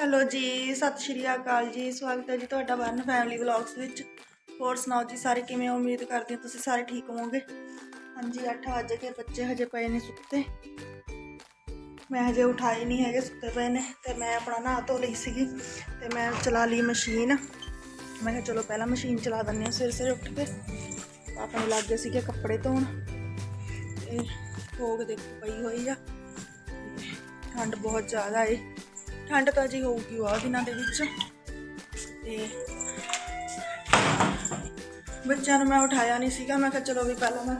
Hello ਜੀ, ਸਤਿ ਸ਼੍ਰੀ ਅਕਾਲ ਜੀ, ਸਵਾਗਤ ਹੈ ਜੀ ਤੁਹਾਡਾ ਵਰਨ ਫੈਮਿਲੀ ਵਲੌਗਸ ਵਿੱਚ। ਹੋਰ ਸੁਣਾਓ ਜੀ, ਸਾਰੇ ਕਿਵੇਂ ਉਮੀਦ ਕਰਦੀ ਹਾਂ ਤੁਸੀਂ ਸਾਰੇ ਠੀਕ ਹੋਵੋਗੇ। ਹਾਂਜੀ 8 ਵਜੇ ਕੇ ਬੱਚੇ ਹਜੇ ਪਏ ਨੇ ਸੁੱਤੇ। ਮੈਂ ਹਜੇ ਉਠਾਏ ਨਹੀਂ ਹੈਗੇ, ਸੁੱਤੇ ਪਏ ਨੇ ਤੇ ਮੈਂ ਆਪਣਾ ਨਹਾ ਧੋ ਲਈ ਸੀਗੀ ਤੇ ਮੈਂ ਚਲਾ ਲਈ ਮਸ਼ੀਨ। ਮੈਂ ਕਿਹਾ ਚਲੋ ਪਹਿਲਾਂ ਮਸ਼ੀਨ ਚਲਾ ਦਿੰਦੇ ਹਾਂ, ਸਵੇਰੇ ਸਵੇਰੇ ਉੱਠ ਕੇ। ਆਪਣੇ ਲੱਗੇ ਸੀਗੇ ਕੱਪੜੇ ਧੋਣ। ਤੇ ਭੋਗ ਦੇਖੋ ਪਈ ਹੋਈ ਆ। ਠੰਡ ਬਹੁਤ ਜ਼ਿਆਦਾ ਏ। ਠੰਡ ਤਾਂ ਜੀ ਹੋਊਗੀ ਆ ਦਿਨਾਂ ਦੇ ਵਿੱਚ। ਤੇ ਬੱਚਿਆਂ ਨੂੰ ਮੈਂ ਉਠਾਇਆ ਨਹੀਂ ਸੀਗਾ। ਮੈਂ ਕਿਹਾ ਚਲੋ ਵੀ ਪਹਿਲਾਂ ਮੈਂ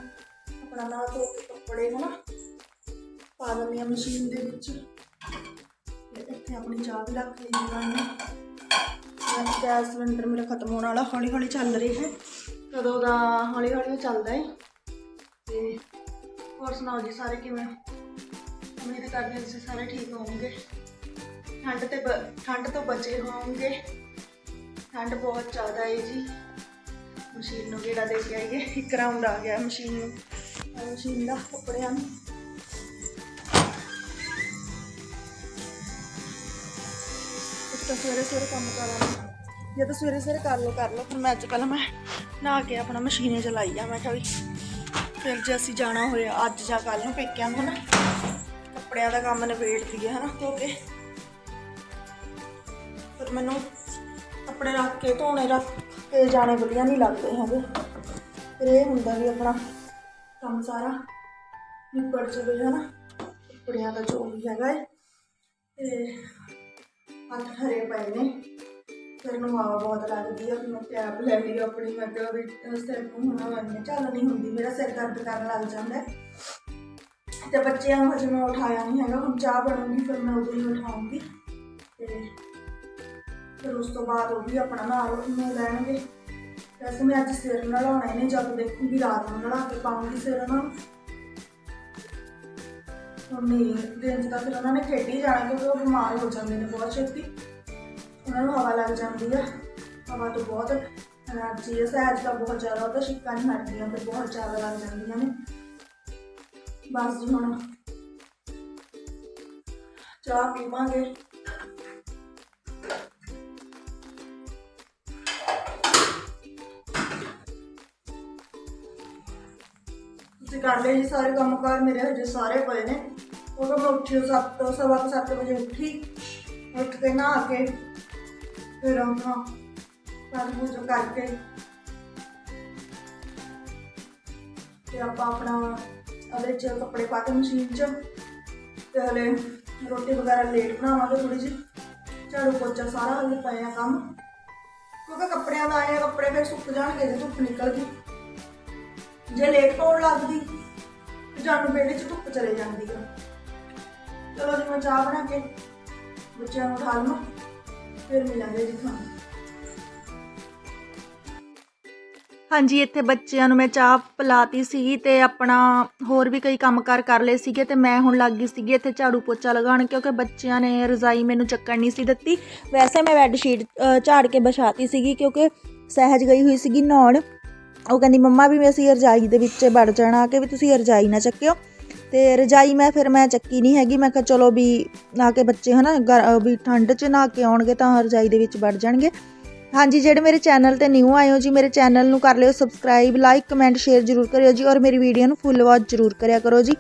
ਆਪਣਾ ਨਹਾ ਧੋ ਕੇ ਕੱਪੜੇ ਹਨਾ ਪਾ ਦਿੰਦੀ ਹਾਂ ਮਸ਼ੀਨ ਦੇ ਵਿੱਚ। ਤੇ ਇੱਥੇ ਆਪਣੀ ਚਾਹ ਵੀ ਰੱਖ ਲਈ ਜੀ ਮੈਂ ਗੈਸ ਸਿਲੰਡਰ ਮੇਰਾ ਖਤਮ ਹੋਣ ਵਾਲਾ ਹੌਲੀ ਹੌਲੀ ਚੱਲ ਰਹੀ ਹੈ। ਕਦੋਂ ਦਾ ਹੌਲੀ ਹੌਲੀ ਚੱਲਦਾ ਹੈ। ਤੇ ਹੋਰ ਸੁਣਾਓ ਜੀ, ਸਾਰੇ ਕਿਵੇਂ? ਉਮੀਦ ਕਰਦੇ ਹਾਂ ਤੁਸੀਂ ਸਾਰੇ ਠੀਕ ਹੋਵੋਗੇ। ਠੰਡ ਤੇ ਬ- ਠੰਡ ਤੋਂ ਬਚੇ ਹੋਵੋਗੇ ਠੰਡ ਬਹੁਤ ਜ਼ਿਆਦਾ ਹੈ ਜੀ। ਮਸ਼ੀਨ ਨੂੰ ਗੇੜਾ ਦੇ ਕੇ ਆਈਏ। ਇੱਕ ਰਾਉਂਡ ਆ ਗਿਆ ਮਸ਼ੀਨ ਨੂੰ। ਮਸ਼ੀਨ ਦਾ ਕੱਪੜਿਆਂ ਨੂੰ। ਤਾਂ ਸਵੇਰੇ ਸਵੇਰੇ ਕੰਮ ਕਰਾਂਗੇ ਜੇ ਤਾਂ ਸਵੇਰੇ ਸਵੇਰੇ ਕਰ ਲਓ ਕਰ ਲਓ। ਫਿਰ ਮੈਂ ਅੱਜ ਕੱਲ੍ਹ ਮੈਂ ਨਹਾ ਕੇ ਆਪਣਾ ਮਸ਼ੀਨੇ ਚਲਾਈ ਆ। ਮੈਂ ਕਿਹਾ ਵੀ ਫਿਰ ਜੇ ਅਸੀਂ ਜਾਣਾ ਹੋਇਆ ਅੱਜ ਜਾਂ ਕੱਲ ਨੂੰ ਪੇਕਿਆਂ ਨੂੰ, ਹਨਾ। ਕੱਪੜਿਆਂ ਦਾ ਕੰਮ ਨਿਬੇੜ ਦਈਏ, ਹਨਾ, ਧੋ ਕੇ। ਪਰ ਮੈਨੂੰ ਕੱਪੜੇ ਰੱਖ ਕੇ, ਧੋਣੇ ਰੱਖ ਕੇ ਜਾਣੇ ਵਧੀਆ ਨਹੀਂ ਲੱਗਦੇ ਹੈਗੇ। ਫਿਰ ਇਹ ਹੁੰਦਾ ਵੀ ਆਪਣਾ ਕੰਮ ਸਾਰਾ ਨਿਬੜ ਜਾਵੇ, ਹਨਾ? ਕੱਪੜਿਆਂ ਦਾ ਜੋ ਵੀ ਹੈਗਾ ਏ। ਤੇ ਹੱਥ ਹਰੇ ਪਏ ਨੇ। ਫਿਰ ਨੂੰ ਆਵਾ ਬਹੁਤ ਲੱਗਦੀ ਆ ਫਿਰ ਮੈਂ ਕੈਬ ਲੈ ਲਈ ਆਪਣੀ ਮਤਲਬ ਵੀ ਸਿਰ ਨੂੰ ਹੁਣ ਮੈਂ ਚੱਲ ਨਹੀਂ ਹੁੰਦੀ, ਮੇਰਾ ਸਿਰ ਦਰਦ ਕਰਨ ਲੱਗ ਜਾਂਦਾ ਤੇ ਬੱਚਿਆਂ ਨੂੰ ਹਜੇ ਮੈਂ ਉਠਾਇਆ ਨਹੀਂ ਹੈਗਾ, ਹੁਣ ਚਾਹ ਬਣੂਗੀ, ਫਿਰ ਮੈਂ ਉਦੋਂ ਹੀ ਉਠਾਉਂਗੀ। ਤੇ ਫਿਰ ਉਸ ਤੋਂ ਬਾਅਦ ਉਹ ਵੀ ਆਪਣਾ ਨਾਲ ਨੂੰ ਲੈਣਗੇ। ਵੈਸੇ ਮੈਂ ਅੱਜ ਸਿਰ ਨਲਾਉਣਾ ਨਹੀਂ, ਜਦ ਦੇਖੂੰਗੀ ਰਾਤ ਨੂੰ ਨਲਾ ਕੇ ਪਾਉਂਗੀ ਸਿਰ ਉਹਨਾਂ ਨੂੰ। ਹੁਣ ਦਿਨ 'ਚ ਤਾਂ ਫਿਰ ਉਹਨਾਂ ਨੇ ਖੇਡੀ ਜਾਣਾ ਕਿਉਂਕਿ ਉਹ ਬਿਮਾਰ ਹੋ ਜਾਂਦੇ ਨੇ ਬਹੁਤ ਛੇਤੀ। ਉਹਨਾਂ ਨੂੰ ਹਵਾ ਲੱਗ ਜਾਂਦੀ ਆ। ਹਵਾ ਤੋਂ ਬਹੁਤ ਐਨਰਜੀ ਹੈ ਸਹਿਜ ਦਾ ਬਹੁਤ ਜ਼ਿਆਦਾ, ਉਹ ਤਾਂ ਛਿੱਕਾਂ ਨਹੀਂ ਹਟਦੀਆਂ, ਫਿਰ ਬਹੁਤ ਜ਼ਿਆਦਾ ਲੱਗ ਜਾਂਦੀਆਂ ਨੇ। ਬਸ ਜੀ ਹੁਣ ਚਾਹ ਪੀਵਾਂਗੇ। ਕਰ ਲਏ ਜੀ ਸਾਰੇ ਕੰਮ ਕਾਰ ਮੇਰੇ ਹਜੇ ਸਾਰੇ ਪਏ ਨੇ। ਉਹ ਮੈਂ ਉੱਠੀ ਸੱਤ ਸਵਾ ਕੁ ਸੱਤ ਵਜੇ ਉੱਠੀ, ਉੱਠ ਕੇ ਨਹਾ ਕੇ, ਫਿਰ ਆਪਣਾ ਕੰਮ ਪੂਜਾ ਕਰਕੇ। ਤੇ ਆਪਾਂ ਆਪਣਾ ਉਹਦੇ ਚ ਕੱਪੜੇ ਪਾ ਕੇ ਮਸ਼ੀਨ ਚ, ਤੇ ਹਲੇ ਰੋਟੀ ਵਗੈਰਾ ਲੇਟ ਬਣਾਵਾਂਗੇ ਥੋੜੀ ਜਿਹੀ। ਝਾੜੂ ਪੋਚਾ ਸਾਰਾ ਹਲੇ ਆ ਕੰਮ। ਕਿਉਂਕਿ ਕੱਪੜਿਆਂ ਦਾ ਆਇਆ ਕੱਪੜੇ ਫਿਰ ਸੁੱਕ ਜਾਣਗੇ, ਜੇ ਧੁੱਪ ਨਿਕਲ ਗਈ। ਜੇ ਲੇਟ ਪਾਉਣ ਲੱਗਦੀ, ਤੇ ਜਾਨੂੰ ਵਿਹੜੇ 'ਚ ਧੁੱਪ ਚਲੇ ਜਾਂਦੀ ਆ। ਚਲੋ ਜੀ, ਮੈਂ ਚਾਹ ਬਣਾ ਕੇ ਬੱਚਿਆਂ ਨੂੰ ਉਠਾ ਲਵਾਂ, ਫਿਰ ਮਿਲਾਂਗੇ ਜੀ ਤੁਹਾਨੂੰ। ਹਾਂਜੀ, ਇੱਥੇ ਬੱਚਿਆਂ ਨੂੰ ਮੈਂ ਚਾਹ ਪਿਲਾਤੀ ਸੀਗੀ ਤੇ ਆਪਣਾ ਹੋਰ ਵੀ ਕਈ ਕੰਮਕਾਰ ਕਰ ਲਏ ਸੀਗੇ ਤੇ ਮੈਂ ਹੁਣ ਲੱਗ ਗਈ ਸੀਗੀ ਇੱਥੇ ਝਾੜੂ ਪੋਚਾ ਲਗਾਉਣ ਕਿਉਂਕਿ ਬੱਚਿਆਂ ਨੇ ਰਜ਼ਾਈ ਮੈਨੂੰ ਚੱਕਣ ਨਹੀਂ ਸੀ ਦਿੱਤੀ। ਵੈਸੇ ਮੈਂ ਬੈੱਡ ਸ਼ੀਟ ਝਾੜ ਕੇ ਵਿਛਾਤੀ ਸੀਗੀ ਕਿਉਂਕਿ ਸਹਿਜ ਗਈ ਹੋਈ ਸੀਗੀ ਨਹਾਉਣ। ਉਹ ਕਹਿੰਦੀ, ਮੰਮਾ ਵੀ ਅਸੀਂ ਰਜਾਈ ਦੇ ਵਿੱਚ ਵੜ ਜਾਣਾ ਕਿ ਵੀ ਤੁਸੀਂ ਰਜਾਈ ਨਾ ਚੱਕਿਓ। ਤੇ ਰਜਾਈ ਮੈਂ ਫਿਰ ਮੈਂ ਚੱਕੀ ਨਹੀਂ ਹੈਗੀ। ਮੈਂ ਕਿਹਾ, ਚਲੋ ਵੀ ਨਾ ਕੇ ਬੱਚੇ ਹਨਾ ਗਰ- ਵੀ ਠੰਡ 'ਚ ਨਹਾ ਕੇ ਆਉਣਗੇ ਤਾਂ ਰਜਾਈ ਦੇ ਵਿੱਚ ਵੜ ਜਾਣਗੇ। ਹਾਂਜੀ, ਜਿਹੜੇ ਮੇਰੇ ਚੈਨਲ ਤੇ ਨਿਊ ਆਏ ਹੋ ਜੀ, ਮੇਰੇ ਚੈਨਲ ਨੂੰ ਕਰ ਲਿਓ ਸਬਸਕ੍ਰਾਈਬ ਲਾਈਕ ਕਮੈਂਟ ਸ਼ੇਅਰ ਜ਼ਰੂਰ ਕਰਿਓ ਜੀ ਔਰ ਮੇਰੀ ਵੀਡੀਓ ਨੂੰ ਫੁੱਲ ਵਾਚ ਜ਼ਰੂਰ ਕਰਿਆ ਕਰੋ ਜੀ।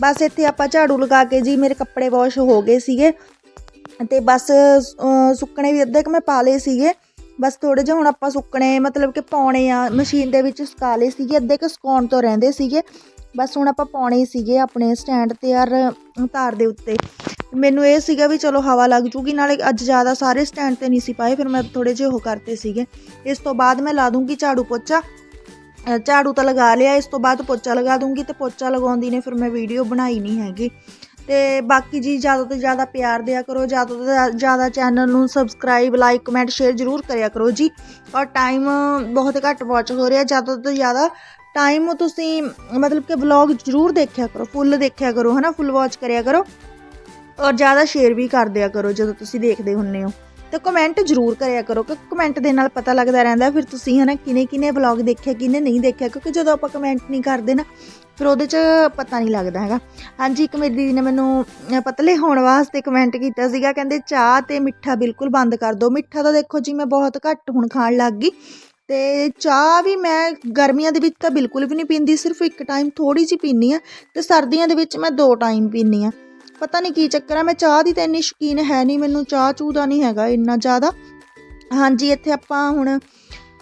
ਬਸ ਇੱਥੇ ਆਪਾਂ ਝਾੜੂ ਲਗਾ ਕੇ ਜੀ, ਮੇਰੇ ਕੱਪੜੇ ਵਾਸ਼ ਹੋ ਗਏ ਸੀਗੇ। ਤੇ ਬਸ ਸੁੱਕਣੇ ਵੀ ਅੱਧੇ ਕੁ ਮੈਂ ਪਾ ਲਏ ਸੀਗੇ। ਬਸ ਥੋੜੇ ਜਿਹਾ ਹੁਣ ਆਪਾਂ ਸੁੱਕਣੇ, ਮਤਲਬ ਕਿ ਪਾਉਣੇ ਆ, ਮਸ਼ੀਨ ਦੇ ਵਿੱਚ ਸੁਕਾ ਲਏ ਸੀਗੇ, ਅੱਧੇ ਕੁ ਸੁਕਾਉਣ ਤੋਂ ਰਹਿੰਦੇ ਸੀਗੇ। ਬਸ ਹੁਣ ਆਪਾਂ ਪਾਉਣੇ ਸੀਗੇ ਆਪਣੇ ਸਟੈਂਡ ਤੇ ਯਾਰ ਤਾਰ ਦੇ ਉੱਤੇ। ਮੈਨੂੰ ਇਹ ਸੀਗਾ ਵੀ ਚਲੋ ਹਵਾ ਲੱਗ ਜੂਗੀ, ਨਾਲੇ ਅੱਜ ਜ਼ਿਆਦਾ ਸਾਰੇ ਸਟੈਂਡ ਤੇ ਨਹੀਂ ਸੀ ਪਾਏ, ਫਿਰ ਮੈਂ ਥੋੜੇ ਜਿਹੇ ਉਹ ਕਰਤੇ ਸੀਗੇ। ਇਸ ਤੋਂ ਬਾਅਦ ਮੈਂ ਲਾ ਦੂੰਗੀ ਝਾੜੂ ਪੋਚਾ। ਝਾੜੂ ਤਾਂ ਲਗਾ ਲਿਆ, ਇਸ ਤੋਂ ਬਾਅਦ ਪੋਚਾ ਲਗਾ ਦੂੰਗੀ ਤੇ ਪੋਚਾ ਲਗਾਉਂਦੀ ਨੇ, ਫਿਰ ਮੈਂ ਵੀਡੀਓ ਬਣਾਈ ਨਹੀਂ ਹੈਗੀ। ਤੇ ਬਾਕੀ ਜੀ ਜ਼ਿਆਦਾ ਤੋਂ ਜ਼ਿਆਦਾ ਪਿਆਰ ਦਿਆ ਕਰੋ, ਜ਼ਿਆਦਾ ਤੋਂ ਜ਼ਿਆਦਾ ਚੈਨਲ ਨੂੰ ਸਬਸਕ੍ਰਾਈਬ ਲਾਈਕ ਕਮੈਂਟ ਸ਼ੇਅਰ ਜ਼ਰੂਰ ਕਰਿਆ ਕਰੋ ਜੀ। ਔਰ ਟਾਈਮ ਬਹੁਤ ਘੱਟ ਵਾਚ ਹੋ ਰਿਹਾ, ਜ਼ਿਆਦਾ ਤੋਂ ਜ਼ਿਆਦਾ ਟਾਈਮ ਤੁਸੀਂ ਮਤਲਬ ਕਿ ਵਲੌਗ ਜ਼ਰੂਰ ਦੇਖਿਆ ਕਰੋ ਫੁੱਲ ਦੇਖਿਆ ਕਰੋ, ਹਨਾ ਫੁੱਲ ਵਾਚ ਕਰਿਆ ਕਰੋ। ਔਰ ਜ਼ਿਆਦਾ ਸ਼ੇਅਰ ਵੀ ਕਰ ਦਿਆ ਕਰੋ, ਜਦੋਂ ਤੁਸੀਂ ਦੇਖਦੇ ਹੁੰਨੇ ਹੋ। ਤੇ ਕਮੈਂਟ ਜ਼ਰੂਰ ਕਰਿਆ ਕਰੋ ਕਿ ਕਮੈਂਟ ਦੇ ਨਾਲ ਪਤਾ ਲੱਗਦਾ ਰਹਿੰਦਾ, ਫਿਰ ਤੁਸੀਂ ਹਨਾ ਕਿਨੇ ਕਿਨੇ ਵਲੌਗ ਦੇਖਿਆ ਕਿਨੇ ਨਹੀਂ ਦੇਖਿਆ, ਕਿਉਂਕਿ ਜਦੋਂ ਆਪਾਂ ਕਮੈਂਟ ਨਹੀਂ ਕਰਦੇ ਨਾ ਫਿਰ ਉਹਦੇ 'ਚ ਪਤਾ ਨਹੀਂ ਲੱਗਦਾ ਹੈਗਾ। ਹਾਂਜੀ, ਇੱਕ ਮੇਰੀ ਦੀਦੀ ਨੇ ਮੈਨੂੰ ਪਤਲੇ ਹੋਣ ਵਾਸਤੇ ਕਮੈਂਟ ਕੀਤਾ ਸੀਗਾ, ਕਹਿੰਦੇ ਚਾਹ ਤੇ ਮਿੱਠਾ ਬਿਲਕੁਲ ਬੰਦ ਕਰ ਦਿਓ। ਮਿੱਠਾ ਤਾਂ ਦੇਖੋ ਜੀ, ਮੈਂ ਬਹੁਤ ਘੱਟ ਹੁਣ ਖਾਣ ਲੱਗ ਗਈ। ਤੇ ਚਾਹ ਵੀ ਮੈਂ ਗਰਮੀਆਂ ਦੇ ਵਿੱਚ ਤਾਂ ਬਿਲਕੁਲ ਵੀ ਨਹੀਂ ਪੀਂਦੀ, ਸਿਰਫ ਇੱਕ ਟਾਈਮ ਥੋੜੀ ਜਿਹੀ ਪੀਂਦੀ ਆ ਤੇ ਸਰਦੀਆਂ ਦੇ ਵਿੱਚ ਮੈਂ ਦੋ ਟਾਈਮ ਪੀਂਦੀ ਆ ਪਤਾ ਨਹੀਂ ਕੀ ਚੱਕਰ ਆ, ਮੈਂ ਚਾਹ ਦੀ ਤਾਂ ਇੰਨੀ ਸ਼ੌਕੀਨ ਹੈ ਨਹੀਂ, ਮੈਨੂੰ ਚਾਹ ਚੂਹ ਦਾ ਨਹੀਂ ਹੈਗਾ ਇੰਨਾ ਜ਼ਿਆਦਾ। ਹਾਂਜੀ, ਇੱਥੇ ਆਪਾਂ ਹੁਣ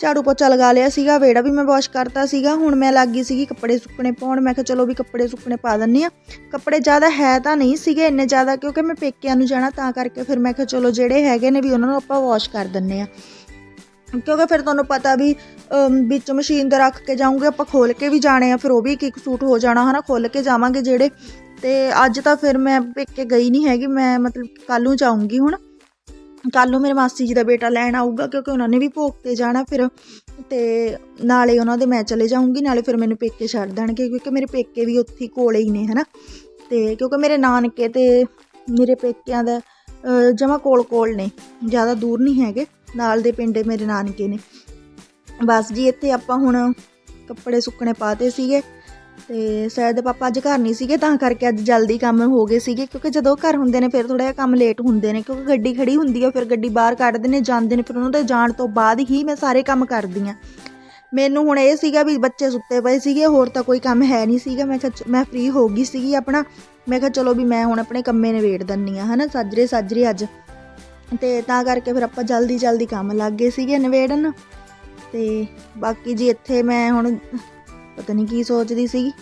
ਝਾੜੂ ਪੋਚਾ ਲਗਾ ਲਿਆ ਸੀਗਾ, ਵਿਹੜਾ ਵੀ ਮੈਂ ਵਾਸ਼ ਕਰਤਾ ਸੀਗਾ, ਹੁਣ ਮੈਂ ਲੱਗ ਗਈ ਸੀਗੀ ਕੱਪੜੇ ਸੁੱਕਣੇ ਪਾਉਣ, ਮੈਂ ਕਿਹਾ ਚਲੋ ਵੀ ਕੱਪੜੇ ਸੁੱਕਣੇ ਪਾ ਦਿੰਨੀ ਆ। ਕੱਪੜੇ ਜ਼ਿਆਦਾ ਹੈ ਤਾਂ ਨਹੀਂ ਸੀਗੇ ਇੰਨੇ ਜ਼ਿਆਦਾ, ਕਿਉਂਕਿ ਮੈਂ ਪੇਕਿਆਂ ਨੂੰ ਜਾਣਾ ਤਾਂ ਕਰਕੇ ਫਿਰ ਮੈਂ ਕਿਹਾ ਚਲੋ ਜਿਹੜੇ ਹੈਗੇ ਨੇ ਵੀ ਉਹਨਾਂ ਨੂੰ ਆਪਾਂ ਵਾਸ਼ ਕਰ ਦਿੰਨੇ ਆ। ਕਿਉਂਕਿ ਫਿਰ ਤੁਹਾਨੂੰ ਪਤਾ ਵੀ ਵਿੱਚ ਮਸ਼ੀਨ ਤੇ ਰੱਖ ਕੇ ਜਾਊਂਗੇ, ਆਪਾਂ ਖੋਲ ਕੇ ਵੀ ਜਾਣੇ ਆ, ਫਿਰ ਉਹ ਵੀ ਇੱਕ ਇੱਕ ਸੂਟ ਹੋ ਜਾਣਾ, ਹਨਾ ਖੋਲ ਕੇ ਜਾਵਾਂਗੇ ਜਿਹੜੇ। ਤੇ ਅੱਜ ਤਾਂ ਫਿਰ ਮੈਂ ਪੇਕੇ ਗਈ ਨਹੀਂ ਹੈਗੀ, ਮੈਂ ਮਤਲਬ ਕੱਲ ਨੂੰ ਜਾਊਂਗੀ ਹੁਣ। ਕੱਲ ਨੂੰ ਮੇਰੇ ਮਾਸੀ ਜੀ ਦਾ ਬੇਟਾ ਲੈਣ ਆਊਗਾ ਕਿਉਂਕਿ ਉਹਨਾਂ ਨੇ ਵੀ ਭੋਗ ਤੇ ਜਾਣਾ ਫਿਰ, ਤੇ ਨਾਲੇ ਉਹਨਾਂ ਦੇ ਮੈਂ ਚਲੇ ਜਾਊਂਗੀ, ਨਾਲੇ ਫਿਰ ਮੈਨੂੰ ਪੇਕੇ ਛੱਡ ਦੇਣਗੇ ਕਿਉਂਕਿ ਮੇਰੇ ਪੇਕੇ ਵੀ ਉੱਥੇ ਹੀ ਕੋਲੇ ਹੀ ਨੇ, ਹਨਾ? ਤੇ ਕਿਉਂਕਿ ਮੇਰੇ ਨਾਨਕੇ ਤੇ ਮੇਰੇ ਪੇਕਿਆਂ ਦਾ ਜਮਾ ਕੋਲ ਕੋਲ ਨੇ, ਜ਼ਿਆਦਾ ਦੂਰ ਨਹੀਂ ਹੈਗੇ, ਨਾਲ ਦੇ ਪਿੰਡੇ ਮੇਰੇ ਨਾਨਕੇ ਨੇ। ਬਸ ਜੀ ਇੱਥੇ ਆਪਾਂ ਹੁਣ ਕੱਪੜੇ ਸੁੱਕਣੇ ਪਾਤੇ ਸੀਗੇ ਤੇ ਸ਼ਾਇਦ ਦੇ ਪਾਪਾ ਅੱਜ ਘਰ ਨਹੀਂ ਸੀਗੇ, ਤਾਂ ਕਰਕੇ ਅੱਜ ਜਲਦੀ ਕੰਮ ਹੋ ਗਏ ਸੀਗੇ, ਕਿਉਂਕਿ ਜਦੋਂ ਘਰ ਹੁੰਦੇ ਨੇ ਫਿਰ ਥੋੜਾ ਜਿਹਾ ਕੰਮ ਲੇਟ ਹੁੰਦੇ ਨੇ, ਕਿਉਂਕਿ ਗੱਡੀ ਖੜੀ ਹੁੰਦੀ ਆ, ਫਿਰ ਗੱਡੀ ਬਾਹਰ ਕੱਢਦੇ ਨੇ, ਜਾਂਦੇ ਨੇ, ਫਿਰ ਉਹਨਾਂ ਦੇ ਜਾਣ ਤੋਂ ਬਾਅਦ ਹੀ ਮੈਂ ਸਾਰੇ ਕੰਮ ਕਰਦੀ ਆ। ਮੈਨੂੰ ਹੁਣ ਇਹ ਸੀਗਾ ਵੀ ਬੱਚੇ ਸੁੱਤੇ ਪਏ ਸੀਗੇ, ਹੋਰ ਤਾਂ ਕੋਈ ਕੰਮ ਹੈ ਨਹੀਂ ਸੀਗਾ, ਮੈਂ ਕਿਹਾ ਮੈਂ ਫ੍ਰੀ ਹੋ ਗਈ ਸੀਗੀ ਆਪਣਾ, ਮੈਂ ਕਿਹਾ ਚਲੋ ਵੀ ਮੈਂ ਹੁਣ ਆਪਣੇ ਕੰਮੇ ਨਿਬੇੜ ਦਿੰਨੀ ਆ, ਹਨਾ, ਸਾਜਰੇ ਸਾਜਰੇ ਅੱਜ। ਤੇ ਤਾਂ ਕਰਕੇ ਫਿਰ ਆਪਾਂ ਜਲਦੀ ਜਲਦੀ ਕੰਮ ਲੱਗ ਗਏ ਸੀਗੇ ਨਿਬੇੜਨ। ਤੇ ਬਾਕੀ ਜੀ ਇੱਥੇ ਮੈਂ ਹੁਣ ਪਤਾ ਨਹੀਂ ਕੀ ਸੋਚਦੀ ਸੀਗੀ।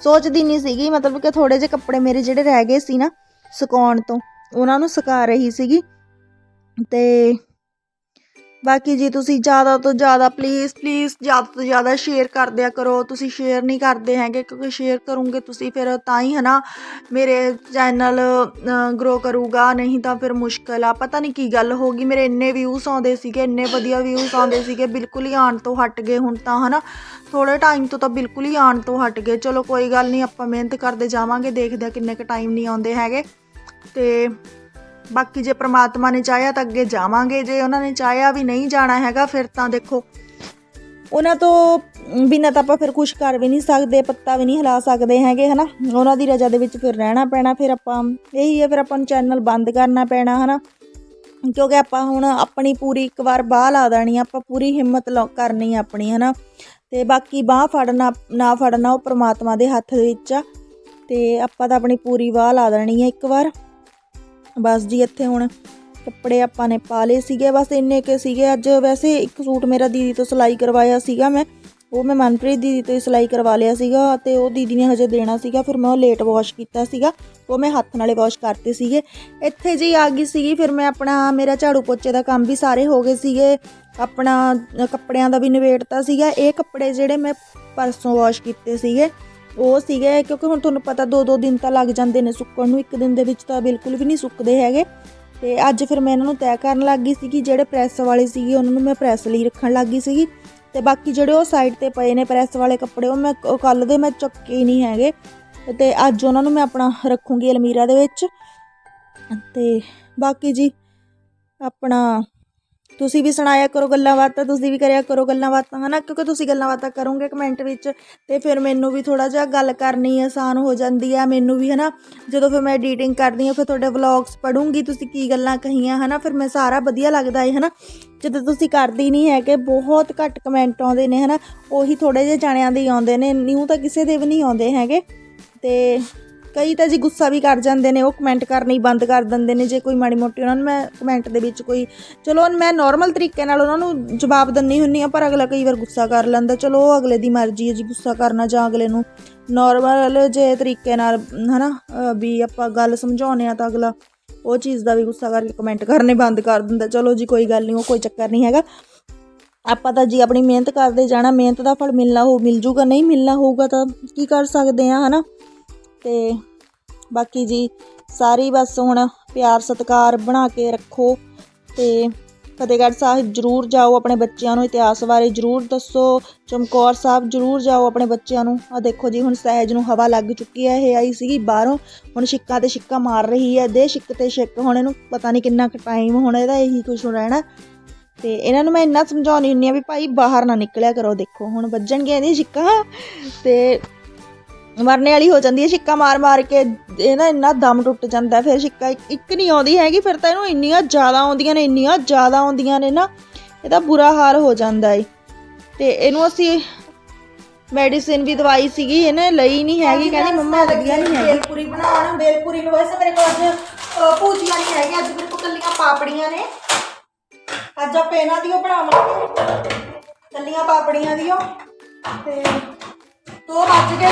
ਸੋਚਦੀ ਨਹੀਂ ਸੀਗੀ, ਮਤਲਬ ਕਿ ਥੋੜੇ ਜਿਹੇ ਕੱਪੜੇ ਮੇਰੇ ਜਿਹੜੇ ਰਹਿ ਗਏ ਸੀ ਨਾ ਸੁਕਾਉਣ ਤੋਂ, ਉਹਨਾਂ ਨੂੰ ਸੁਕਾ ਰਹੀ ਸੀਗੀ। ਤੇ ਬਾਕੀ ਜੀ ਤੁਸੀਂ ਜ਼ਿਆਦਾ ਤੋਂ ਜ਼ਿਆਦਾ ਪਲੀਜ਼ ਪਲੀਜ਼ ਜ਼ਿਆਦਾ ਤੋਂ ਜ਼ਿਆਦਾ ਸ਼ੇਅਰ ਕਰ ਦਿਆ ਕਰੋ। ਤੁਸੀਂ ਸ਼ੇਅਰ ਨਹੀਂ ਕਰਦੇ ਹੈਗੇ, ਕਿਉਂਕਿ ਸ਼ੇਅਰ ਕਰੋਗੇ ਤੁਸੀਂ ਫਿਰ ਤਾਂ ਹੀ ਹਨਾ ਮੇਰੇ ਚੈਨਲ ਗਰੋ ਕਰੂਗਾ। ਨਹੀਂ ਤਾਂ ਫਿਰ ਮੁਸ਼ਕਲ ਆ। ਪਤਾ ਨਹੀਂ ਕੀ ਗੱਲ ਹੋ ਗਈ। ਮੇਰੇ ਇੰਨੇ ਵਿਊਜ਼ ਆਉਂਦੇ ਸੀਗੇ, ਇੰਨੇ ਵਧੀਆ ਵਿਊਜ਼ ਆਉਂਦੇ ਸੀਗੇ, ਬਿਲਕੁਲ ਹੀ ਆਉਣ ਤੋਂ ਹਟ ਗਏ ਹੁਣ ਤਾਂ ਹਨਾ। ਥੋੜੇ ਟਾਈਮ ਤੋਂ ਤਾਂ ਬਿਲਕੁਲ ਹੀ ਆਉਣ ਤੋਂ ਹਟ ਗਏ। ਚਲੋ ਕੋਈ ਗੱਲ ਨਹੀਂ, ਆਪਾਂ ਮਿਹਨਤ ਕਰਦੇ ਜਾਵਾਂਗੇ। ਦੇਖਦੇ ਆ ਕਿੰਨੇ ਕੁ ਟਾਈਮ ਨਹੀਂ ਆਉਂਦੇ ਹੈਗੇ। ਤੇ ਬਾਕੀ ਜੇ ਪ੍ਰਮਾਤਮਾ ਨੇ ਚਾਹਿਆ ਤਾਂ ਅੱਗੇ ਜਾਵਾਂਗੇ, ਜੇ ਉਹਨਾਂ ਨੇ ਚਾਹਿਆ ਵੀ ਨਹੀਂ ਜਾਣਾ ਹੈਗਾ, ਫਿਰ ਤਾਂ ਦੇਖੋ। ਉਹਨਾਂ ਤੋਂ ਬਿਨਾਂ ਤਾਂ ਆਪਾਂ ਫਿਰ ਕੁਝ ਕਰ ਵੀ ਨਹੀਂ ਸਕਦੇ, ਪੱਤਾ ਵੀ ਨਹੀਂ ਹਿਲਾ ਸਕਦੇ ਹੈਗੇ, ਹਨਾ? ਉਹਨਾਂ ਦੀ ਰਜ਼ਾ ਦੇ ਵਿੱਚ ਫਿਰ ਰਹਿਣਾ ਪੈਣਾ, ਫਿਰ ਆਪਾਂ ਇਹੀ ਹੈ, ਫਿਰ ਆਪਾਂ ਨੂੰ ਚੈਨਲ ਬੰਦ ਕਰਨਾ ਪੈਣਾ, ਹਨਾ? ਕਿਉਂਕਿ ਆਪਾਂ ਹੁਣ ਆਪਣੀ ਪੂਰੀ ਇੱਕ ਵਾਰ ਬਾਹ ਲਾ ਦੇਣੀ ਆਪਾਂ ਪੂਰੀ ਹਿੰਮਤ ਲਾ- ਕਰਨੀ ਆ ਆਪਣੀ, ਹਨਾ? ਤੇ ਬਾਕੀ ਬਾਹ ਫੜਨਾ, ਨਾ ਫੜਨਾ ਉਹ ਪ੍ਰਮਾਤਮਾ ਦੇ ਹੱਥ ਦੇ ਵਿੱਚ ਆ, ਤੇ ਆਪਾਂ ਤਾਂ ਆਪਣੀ ਪੂਰੀ ਬਾਹ ਲਾ ਦੇਣੀ ਹੈ ਇੱਕ ਵਾਰ। ਬਸ ਜੀ, ਇੱਥੇ ਹੁਣ ਕੱਪੜੇ ਆਪਾਂ ਨੇ ਪਾ ਲਏ ਸੀਗੇ, ਬਸ ਇੰਨੇ ਕੇ ਸੀਗੇ। ਅੱਜ ਵੈਸੇ ਇੱਕ ਸੂਟ ਮੇਰਾ ਦੀਦੀ ਤੋਂ ਸਿਲਾਈ ਕਰਵਾਇਆ ਸੀਗਾ ਮੈਂ। ਉਹ ਮੈਂ ਮਨਪ੍ਰੀਤ ਦੀਦੀ ਤੋਂ ਹੀ ਸਿਲਾਈ ਕਰਵਾ ਲਿਆ ਸੀਗਾ ਤੇ ਉਹ ਦੀਦੀ ਨੇ ਹਜੇ ਦੇਣਾ ਸੀਗਾ, ਫਿਰ ਮੈਂ ਉਹ ਲੇਟ ਵਾਸ਼ ਕੀਤਾ ਸੀਗਾ। ਉਹ ਮੈਂ ਹੱਥ ਨਾਲੇ ਵਾਸ਼ ਕਰਤੇ ਸੀਗੇ। ਇੱਥੇ ਜੀ ਆ ਗਈ ਸੀਗੀ, ਫਿਰ ਮੈਂ ਆਪਣਾ ਮੇਰਾ ਝਾੜੂ ਪੋਚੇ ਦਾ ਕੰਮ ਵੀ ਸਾਰੇ ਹੋ ਗਏ ਸੀਗੇ। ਆਪਣਾ ਕੱਪੜਿਆਂ ਦਾ ਵੀ ਨਿਬੇੜਤਾ ਸੀਗਾ। ਇਹ ਕੱਪੜੇ ਜਿਹੜੇ ਮੈਂ ਪਰਸੋਂ ਵਾਸ਼ ਕੀਤੇ ਸੀਗੇ। ਉਹ ਸੀਗੇ, ਕਿਉਂਕਿ ਹੁਣ ਤੁਹਾਨੂੰ ਪਤਾ ਦੋ ਦੋ ਦਿਨ ਤਾਂ ਲੱਗ ਜਾਂਦੇ ਨੇ ਸੁੱਕਣ ਨੂੰ, ਇੱਕ ਦਿਨ ਦੇ ਵਿੱਚ ਤਾਂ ਬਿਲਕੁਲ ਵੀ ਨਹੀਂ ਸੁੱਕਦੇ ਹੈਗੇ। ਤੇ ਅੱਜ ਫਿਰ ਮੈਂ ਇਹਨਾਂ ਨੂੰ ਤੈਅ ਕਰਨ ਲੱਗ ਗਈ ਸੀਗੀ, ਜਿਹੜੇ ਪ੍ਰੈਸ ਵਾਲੇ ਸੀਗੇ, ਉਹਨਾਂ ਨੂੰ ਮੈਂ ਪ੍ਰੈਸ ਲਈ ਰੱਖਣ ਲੱਗ ਗਈ ਸੀਗੀ। ਤੇ ਬਾਕੀ ਜਿਹੜੇ ਉਹ ਸਾਈਡ ਤੇ ਪਏ ਨੇ ਪ੍ਰੈਸ ਵਾਲੇ ਕੱਪੜੇ, ਉਹ ਮੈਂ ਕੱਲ ਦੇ ਮੈਂ ਚੱਕੇ ਹੀ ਨਹੀਂ ਹੈਗੇ। ਤੇ ਅੱਜ ਉਹਨਾਂ ਨੂੰ ਮੈਂ ਆਪਣਾ ਰੱਖੂੰਗੀ ਅਲਮੀਰਾ ਦੇ ਵਿੱਚ। ਤੇ ਬਾਕੀ ਜੀ, ਆਪਣਾ ਤੁਸੀਂ ਵੀ ਸੁਣਾਇਆ ਕਰੋ ਗੱਲਾਂ ਬਾਤਾਂ, ਤੁਸੀਂ ਵੀ ਕਰਿਆ ਕਰੋ ਗੱਲਾਂ ਬਾਤਾਂ, ਹਨਾ? ਕਿਉਂਕਿ ਤੁਸੀਂ ਗੱਲਾਂ ਬਾਤਾਂ ਕਰੋਗੇ ਕਮੈਂਟ ਵਿੱਚ, ਤੇ ਫਿਰ ਮੈਨੂੰ ਵੀ ਥੋੜਾ ਜਿਹਾ ਗੱਲ ਕਰਨੀ ਆਸਾਨ ਹੋ ਜਾਂਦੀ ਆ, ਮੈਨੂੰ ਵੀ, ਹਨਾ? ਜਦੋਂ ਫਿਰ ਮੈਂ ਐਡੀਟਿੰਗ ਕਰਦੀ ਆ ਫਿਰ ਤੁਹਾਡੇ ਵਲੌਗਸ ਪੜੂੰਗੀ ਤੁਸੀਂ ਕੀ ਗੱਲਾਂ ਕਹੀਆਂ, ਹਨਾ? ਫਿਰ ਮੈਂ ਸਾਰਾ ਵਧੀਆ ਲੱਗਦਾ ਏ, ਹਨਾ? ਜਦੋਂ ਤੁਸੀਂ ਕਰਦੇ ਨਹੀਂ ਹੈਗੇ, ਬਹੁਤ ਘੱਟ ਕਮੈਂਟ ਆਉਂਦੇ ਨੇ, ਹਨਾ? ਉਹੀ ਥੋੜੇ ਜਿਹੇ ਜਾਣਿਆਂ ਦੇ ਹੀ ਆਉਂਦੇ ਨੇ, ਨਿਊ ਤਾਂ ਕਿਸੇ ਦੇ ਵੀ ਨਹੀਂ ਆਉਂਦੇ ਹੈਗੇ, ਤੇ ਕਈ ਤਾਂ ਜੀ ਗੁੱਸਾ ਵੀ ਕਰ ਜਾਂਦੇ ਨੇ, ਉਹ ਕਮੈਂਟ ਕਰਨੀ ਬੰਦ ਕਰ ਦਿੰਦੇ ਨੇ, ਜੇ ਕੋਈ ਮਾੜੀ ਮੋਟੀ ਉਹਨਾਂ ਨੂੰ ਮੈਂ ਕਮੈਂਟ ਦੇ ਵਿੱਚ ਕੋਈ, ਚਲੋ ਮੈਂ ਨਾਰਮਲ ਤਰੀਕੇ ਨਾਲ ਉਹਨਾਂ ਨੂੰ ਜਵਾਬ ਦਿੰਨੀ ਹੁੰਨੀ ਆ ਪਰ ਅਗਲਾ ਕਈ ਵਾਰ ਗੁੱਸਾ ਕਰ ਲੈਂਦਾ, ਚਲੋ ਉਹ ਅਗਲੇ ਦੀ ਮਰਜ਼ੀ ਹੈ ਜੀ, ਗੁੱਸਾ ਕਰਨਾ ਜਾਂ ਅਗਲੇ ਨੂੰ ਨਾਰਮਲ ਜੇ ਤਰੀਕੇ ਨਾਲ, ਹਨਾ, ਅਹ ਵੀ ਆਪਾਂ ਗੱਲ ਸਮਝਾਉਨੇ ਆ ਤਾਂ ਅਗਲਾ ਉਹ ਚੀਜ਼ ਦਾ ਵੀ ਗੁੱਸਾ ਕਰਕੇ ਕਮੈਂਟ ਕਰਨੇ ਬੰਦ ਕਰ ਦਿੰਦਾ, ਚਲੋ ਜੀ ਕੋਈ ਗੱਲ ਨਹੀਂ, ਉਹ ਕੋਈ ਚੱਕਰ ਨਹੀਂ ਹੈਗਾ। ਆਪਾਂ ਤਾਂ ਜੀ ਆਪਣੀ ਮਿਹਨਤ ਕਰਦੇ ਜਾਣਾ, ਮਿਹਨਤ ਦਾ ਫਲ ਮਿਲਣਾ ਹੋ, ਮਿਲ ਜੂਗਾ, ਨਹੀਂ ਮਿਲਣਾ ਹੋਊਗਾ ਤਾਂ ਕੀ ਕਰ ਸਕਦੇ ਆ ਹਨਾ? ਤੇ ਬਾਕੀ ਜੀ ਸਾਰੀ ਬਸ ਹੁਣ ਪਿਆਰ ਸਤਿਕਾਰ ਬਣਾ ਕੇ ਰੱਖੋ ਤੇ ਫਤਿਹਗੜ੍ਹ ਸਾਹਿਬ ਜਰੂਰ ਜਾਓ ਆਪਣੇ ਬੱਚਿਆਂ ਨੂੰ ਇਤਿਹਾਸ ਬਾਰੇ ਜਰੂਰ ਦੱਸੋ, ਚਮਕੌਰ ਸਾਹਿਬ ਜਰੂਰ ਜਾਓ ਆਪਣੇ ਬੱਚਿਆਂ ਨੂੰ। ਆ ਦੇਖੋ ਜੀ, ਹੁਣ ਸਹਿਜ ਨੂੰ ਹਵਾ ਲੱਗ ਚੁੱਕੀ ਹੈ, ਇਹ ਆਈ ਸੀਗੀ ਬਾਹਰੋਂ। ਹੁਣ ਛਿੱਕਾ ਤੇ ਛਿੱਕਾ ਮਾਰ ਰਹੀ ਹੈ ਦੇ ਛਿੱਕ ਤੇ ਛਿੱਕ, ਹੁਣ ਇਹਨੂੰ ਪਤਾ ਨਹੀਂ ਕਿੰਨਾ ਕੁ ਟਾਈਮ ਹੁਣ ਇਹਦਾ ਇਹੀ ਕੁਝ ਰਹਿਣਾ। ਤੇ ਇਹਨਾਂ ਨੂੰ ਮੈਂ ਇੰਨਾ ਸਮਝਾਉਣੀ ਹੁੰਨੀ ਆ ਵੀ ਭਾਈ ਬਾਹਰ ਨਾ ਨਿਕਲਿਆ ਕਰੋ, ਦੇਖੋ ਹੁਣ ਵੱਜਣਗੇ ਇਹਦੀ ਛਿੱਕਾਂ। ਤੇ ਮਰਨੇ ਵਾਲੀ ਹੋ ਜਾਂਦੀ ਹੈ ਛਿੱਕਾ ਮਾਰ ਮਾਰ ਕੇ ਇਹ ਨਾ ਇੰਨਾ ਦਮ ਟੁੱਟ ਜਾਂਦਾ ਫਿਰ ਛਿੱਕਾ ਇੱਕ- ਨਹੀਂ ਆਉਂਦੀ ਹੈਗੀ ਫਿਰ ਤਾਂ ਇਹਨੂੰ ਇੰਨੀਆਂ ਜ਼ਿਆਦਾ ਆਉਂਦੀਆਂ ਨੇ ਇੰਨੀਆਂ ਜ਼ਿਆਦਾ ਆਉਂਦੀਆਂ ਨੇ ਨਾ ਇਹਦਾ ਬੁਰਾ ਹਾਲ ਹੋ ਜਾਂਦਾ ਏ। ਤੇ ਇਹਨੂੰ ਅਸੀਂ ਮੈਡੀਸਿਨ ਵੀ ਦਵਾਈ ਸੀਗੀ ਇਹਨੇ ਲਈ ਨਹੀਂ ਹੈਗੀ ਕਹਿੰਦੀ ਮੰਮਾ ਵਧੀਆ ਨਹੀਂ ਹੈਗੀ ਬੇਲਪੂਰੀ ਬਣਾਉਣ ਬੇਲਪੂਰੀ ਨੂੰ ਵੈਸੇ ਮੇਰੇ ਕੋਲ ਅੱਜ ਭੂਜੀਆਂ ਨਹੀਂ ਹੈਗੀਆਂ ਅੱਜ ਮੇਰੇ ਕੋਲ ਕੱਲੀਆਂ ਪਾਪੜੀਆਂ ਨੇ। ਅੱਜ ਆਪਾਂ ਇਹਨਾਂ ਦੀ ਉਹ ਬਣਾਵਾਂਗੇ। ਕੱਲੀਆਂ ਪਾਪੜੀਆਂ ਦੀ ਉਹ ਤੇ ਦੋ ਵੱਜ ਗਏ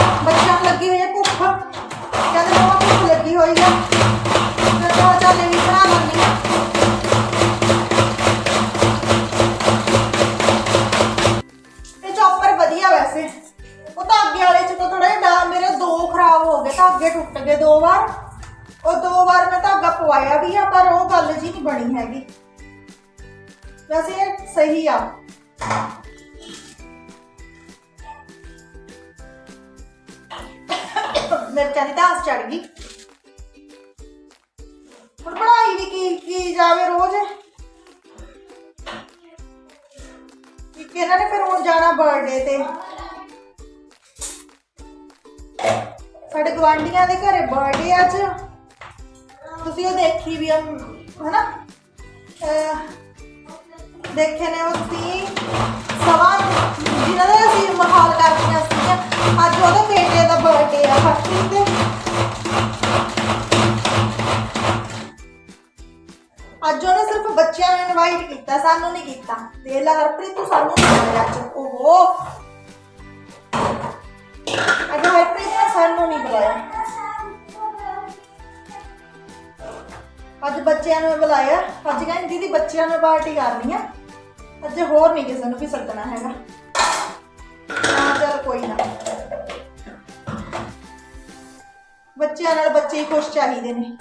ਹੁਣ ਪੜਾਈ ਵੀ ਕੀ ਕੀ ਜਾਵੇ ਰੋਜ਼? ਇੱਕ ਇਹਨਾਂ ਨੇ ਫਿਰ ਹੁਣ ਜਾਣਾ ਬਰਥਡੇ ਤੇ? ਸਾਡੇ ਗਵਾਂਢੀਆਂ ਦੇ ਘਰੇ ਬਰਥਡੇ ਅੱਜ। ਤੁਸੀਂ ਉਹ ਦੇਖੀ ਵੀ ਆ, ਹਨਾ? ਦੇਖੇ ਨੇ ਉਹ ਸੀ ਸਵਾ ਜਿਹਨਾਂ ਦਾ ਅਸੀਂ ਮਹਾਲ ਕਰਦੀਆਂ ਸੀਗੀਆਂ। ਅੱਜ ਉਹਦੇ ਬੇਟੇ ਦਾ ਬਰਥਡੇ ਆ ਹਰਪ੍ਰੀਤ ਦੇ। ਅੱਜ ਉਹਨੇ ਸਿਰਫ ਬੱਚਿਆਂ ਨੂੰ ਇਨਵਾਈਟ ਕੀਤਾ, ਸਾਨੂੰ ਨਹੀਂ ਕੀਤਾ। ਦੇਖ ਲੈ ਹਰਪ੍ਰੀਤ, ਤੂੰ ਸਾਨੂੰ ਨਹੀਂ ਬੁਲਾਇਆ ਅੱਜ। ਓਹੋ। ਅੱਜ ਹਰਪ੍ਰੀਤ ਨੇ ਸਾਨੂੰ ਨਹੀਂ ਬੁਲਾਇਆ। ਅੱਜ ਬੱਚਿਆਂ ਨੂੰ ਬੁਲਾਇਆ। ਅੱਜ ਕਹਿੰਦੀ, ਦੀਦੀ, ਬੱਚਿਆਂ ਨੂੰ ਪਾਰਟੀ ਕਰਨੀ ਆ। ਅੱਜ ਹੋਰ ਨਹੀਂ ਕਿਸੇ ਨੂੰ ਵੀ ਸੱਦਣਾ ਹੈਗਾ। ਹਾਂ, ਚਲ ਕੋਈ ਨਾ। ਬੱਚਿਆਂ ਨਾਲ ਬੱਚੇ ਹੀ ਖੁਸ਼ ਚਾਹੀਦੇ ਨੇ।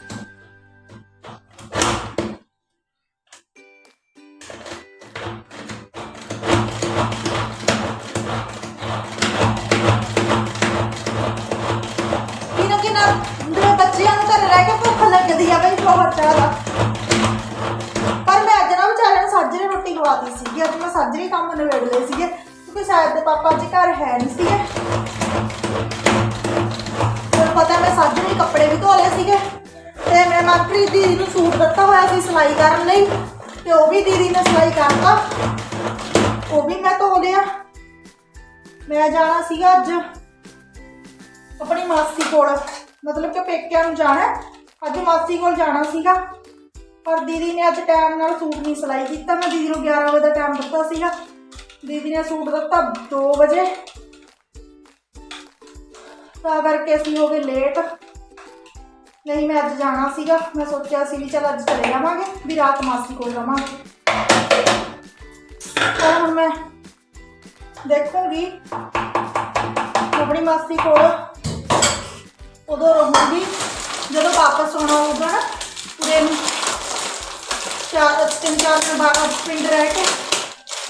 ਬਹੁਤ ਜ਼ਿਆਦਾ। ਪਰ ਮੈਂ ਅੱਜ ਨਾ ਵਿਚਾਰਿਆਂ ਨੂੰ ਸਾਜਰੇ ਰੋਟੀ ਖਵਾਦੀ ਸੀਗੀ। ਅੱਜ ਮੈਂ ਸਾਜਰੇ ਕੰਮ ਨਿਬੇੜ ਲਏ ਸੀਗੇ। ਕਿਉਂਕਿ ਸ਼ਾਇਦ ਦੇ ਪਾਪਾ ਅੱਜ ਘਰ ਹੈ ਨਹੀਂ ਸੀਗੇ। ਤੁਹਾਨੂੰ ਪਤਾ ਮੈਂ ਸਾਜਰੇ ਕੱਪੜੇ ਵੀ ਧੋ ਲਏ ਸੀਗੇ। ਤੇ ਮੈਂ ਮਨਪ੍ਰੀਤ ਦੀਦੀ ਨੂੰ ਸੂਟ ਦਿੱਤਾ ਹੋਇਆ ਸੀ ਸਿਲਾਈ ਕਰਨ ਲਈ। ਤੇ ਉਹ ਵੀ ਦੀਦੀ ਨੇ ਸਿਲਾਈ ਕਰਤਾ। ਉਹ ਵੀ ਮੈਂ ਧੋ ਲਿਆ। ਮੈਂ ਜਾਣਾ ਸੀਗਾ ਅੱਜ ਆਪਣੀ ਮਾਸੀ ਕੋਲ। ਮਤਲਬ ਕਿ ਪੇਕਿਆਂ ਨੂੰ ਜਾਣਾ ਅੱਜ ਮਾਸੀ ਕੋਲ ਜਾਣਾ ਸੀਗਾ, ਪਰ ਦੀਦੀ ਨੇ ਅੱਜ ਟਾਈਮ ਨਾਲ ਸੂਟ ਨਹੀਂ ਸਿਲਾਈ ਕੀਤਾ। ਮੈਂ ਦੀਦੀ ਨੂੰ 11 ਵਜੇ ਦਾ ਟਾਈਮ ਦਿੱਤਾ ਸੀਗਾ। ਦੀਦੀ ਨੇ ਸੂਟ ਦਿੱਤਾ 2 ਵਜੇ। ਤਾਂ ਕਰਕੇ ਅਸੀਂ ਹੋ ਗਏ ਲੇਟ ਨਹੀਂ, ਮੈਂ ਅੱਜ ਜਾਣਾ ਸੀਗਾ। ਮੈਂ ਸੋਚਿਆ ਸੀ ਵੀ ਚਲ ਅੱਜ ਚਲੇ ਜਾਵਾਂਗੇ, ਵੀ ਰਾਤ ਮਾਸੀ ਕੋਲ ਰਵਾਂਗੇ। ਪਰ ਹੁਣ ਮੈਂ ਦੇਖੂੰਗੀ, ਆਪਣੀ ਮਾਸੀ ਕੋਲ ਉਦੋਂ ਰਹੂੰਗੀ ਜਦੋਂ ਵਾਪਸ ਆਉਣਾ ਹੋਊਗਾ ਨਾ, ਪੂਰੇ ਨੂੰ ਚਾਰ, ਤਿੰਨ ਚਾਰ ਦਿਨ ਬਾਅਦ ਪਿੰਡ ਰਹਿ ਕੇ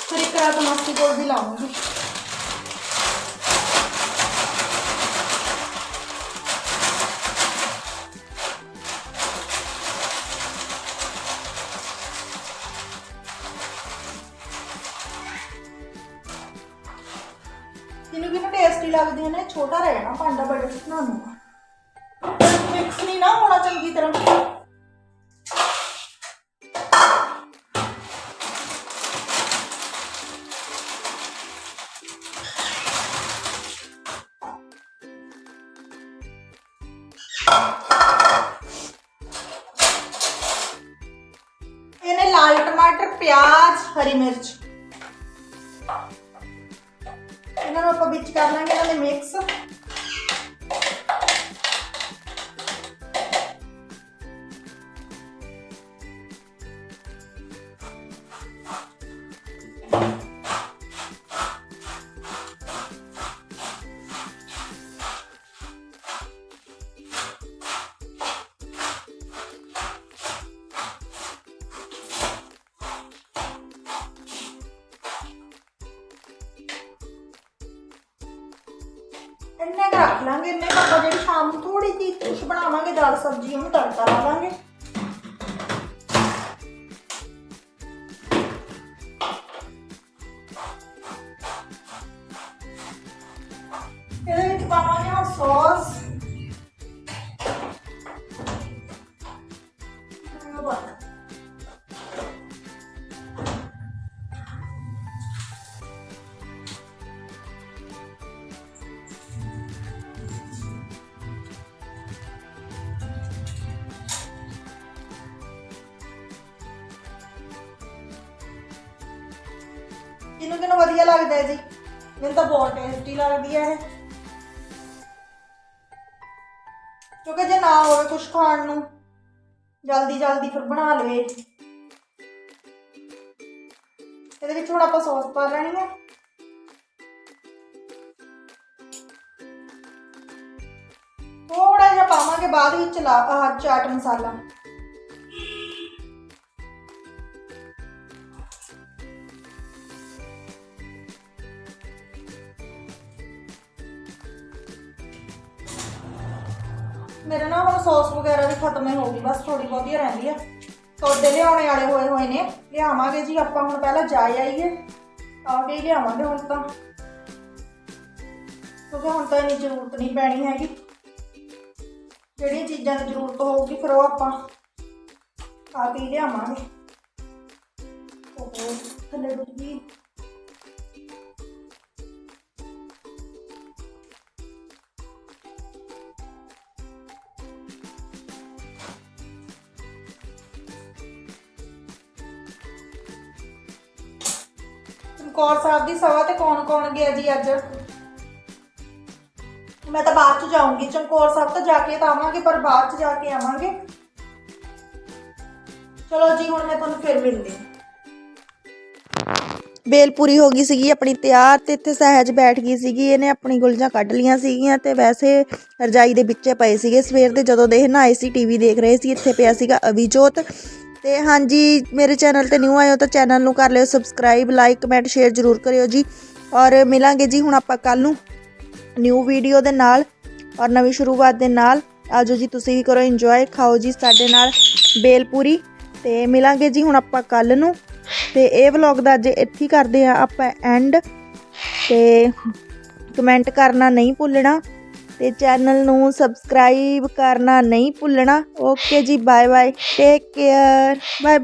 ਫਿਰ ਇੱਕ ਰਾਤ ਮਾਸੀ ਕੋਲ ਵੀ ਲਾਉਂਗੀ। ਨਾ ਹੋਣਾ ਸਬਜ਼ੀ ਉਹਨੂੰ ਵਧੀਆ ਲੱਗਦਾ ਹੈ ਜੀ। ਮੈਨੂੰ ਤਾਂ ਬਹੁਤ ਟੇਸਟੀ ਲੱਗਦੀ ਹੈ ਇਹ। ਕਿਉਂਕਿ ਜੇ ਨਾ ਹੋਵੇ ਕੁਝ ਖਾਣ ਨੂੰ, ਜਲਦੀ ਜਲਦੀ ਫਿਰ ਬਣਾ ਲਵੇ। ਇਹਦੇ ਵਿੱਚ ਹੁਣ ਆਪਾਂ ਸੌਸ ਪਾ ਲੈਣੀ ਹੈ। ਥੋੜਾ ਜਿਹਾ ਪਾਵਾਂਗੇ ਬਾਅਦ ਵਿੱਚ ਲਾ ਆਹ ਚਾਟ ਮਸਾਲਾ। ਮੇਰੇ ਨਾਲ ਹੁਣ ਸੌਸ ਵਗੈਰਾ ਵੀ ਖਤਮ ਹੀ ਹੋ ਗਈ ਬਸ ਥੋੜੀ ਬਹੁਤੀ ਰਹਿੰਦੀ ਆ। ਸੌਦੇ ਲਿਆਉਣੇ ਵਾਲੇ ਹੋਏ ਹੋਏ ਨੇ, ਲਿਆਵਾਂਗੇ ਜੀ, ਆਪਾਂ ਹੁਣ ਪਹਿਲਾਂ ਜਾ ਆਈਏ। ਆ ਕੇ ਹੀ ਲਿਆਵਾਂਗੇ ਹੁਣ ਤਾਂ। ਕਿਉਂਕਿ ਹੁਣ ਤਾਂ ਇੰਨੀ ਜ਼ਰੂਰਤ ਨਹੀਂ ਪੈਣੀ ਹੈਗੀ। ਜਿਹੜੀਆਂ ਚੀਜ਼ਾਂ ਦੀ ਜ਼ਰੂਰਤ ਹੋਊਗੀ, ਫਿਰ ਉਹ ਆਪਾਂ ਆ ਕੇ ਹੀ ਲਿਆਵਾਂਗੇ। ਉਹ ਥੱਲੇ ਡੁੱਬ ਗਈ। ਚਮਕੌਰ ਸਾਹਿਬ ਦੀ ਸਭਾ ਤੇ ਕੌਣ ਕੌਣ ਗਿਆ ਜੀ ਅੱਜ? ਮੈਂ ਤਾਂ ਬਾਅਦ ਚ ਜਾਊਂਗੀ। ਚਮਕੌਰ ਸਾਹਿਬ ਤਾਂ ਜਾ ਕੇ ਤਾਂ ਆਵਾਂਗੇ, ਪਰ ਬਾਅਦ ਚ ਜਾ ਕੇ ਆਵਾਂਗੇ। ਚਲੋ ਜੀ, ਹੁਣ ਮੈਂ ਤੁਹਾਨੂੰ ਫਿਰ ਮਿਲਦੀ ਹਾਂ। ਬੇਲ ਪੂਰੀ ਹੋ ਗਈ ਸੀਗੀ ਆਪਣੀ ਤਿਆਰ ਤੇ ਇੱਥੇ ਸਹਿਜ ਬੈਠ ਗਈ ਸੀਗੀ। ਇਹਨੇ ਆਪਣੀ ਗੁਲਜਾਂ ਕੱਢ ਲੀਆਂ ਸੀਗੀਆਂ ਤੇ ਵੈਸੇ ਰਜਾਈ ਦੇ ਵਿੱਚੇ ਪਏ ਸੀਗੇ। ਸਵੇਰ ਦੇ ਜਦੋਂ ਦੇ ਇਹ ਨਹਾਏ ਸੀ, ਟੀਵੀ ਦੇਖ ਰਹੇ ਸੀ। ਇੱਥੇ ਪਿਆ ਸੀਗਾ ਅਵਿਜੋਤ ਤੇ ਹਾਂਜੀ, ਮੇਰੇ ਚੈਨਲ ਤੇ ਨਿਊ ਆਏ ਹੋ ਤਾਂ ਚੈਨਲ ਨੂੰ ਕਰ ਲਿਓ ਸਬਸਕ੍ਰਾਈਬ ਲਾਈਕ ਕਮੈਂਟ ਸ਼ੇਅਰ ਜ਼ਰੂਰ ਕਰਿਓ ਜੀ। ਔਰ ਮਿਲਾਂਗੇ ਜੀ ਹੁਣ ਆਪਾਂ ਕੱਲ ਨੂੰ ਨਿਊ ਵੀਡੀਓ ਦੇ ਨਾਲ ਔਰ ਨਵੀਂ ਸ਼ੁਰੂਆਤ ਦੇ ਨਾਲ। ਆਜੋ ਜੀ, ਤੁਸੀਂ ਵੀ ਕਰੋ ਇੰਜੋਏ ਖਾਓ ਜੀ ਸਾਡੇ ਨਾਲ ਬੇਲਪੂਰੀ। ਤੇ ਮਿਲਾਂਗੇ ਜੀ ਹੁਣ ਆਪਾਂ ਕੱਲ ਨੂੰ। ਤੇ ਇਹ ਵਲੌਗ ਦਾ ਅੱਜ ਇੱਥੇ ਕਰਦੇ ਆ ਆਪਾਂ ਐਂਡ ਤੇ ਕਮੈਂਟ ਕਰਨਾ ਨਹੀਂ ਭੁੱਲਣਾ। ਤੇ ਚੈਨਲ ਨੂੰ ਸਬਸਕ੍ਰਾਈਬ ਕਰਨਾ ਨਹੀਂ ਭੁੱਲਣਾ। ਓਕੇ ਜੀ bye bye take care bye bye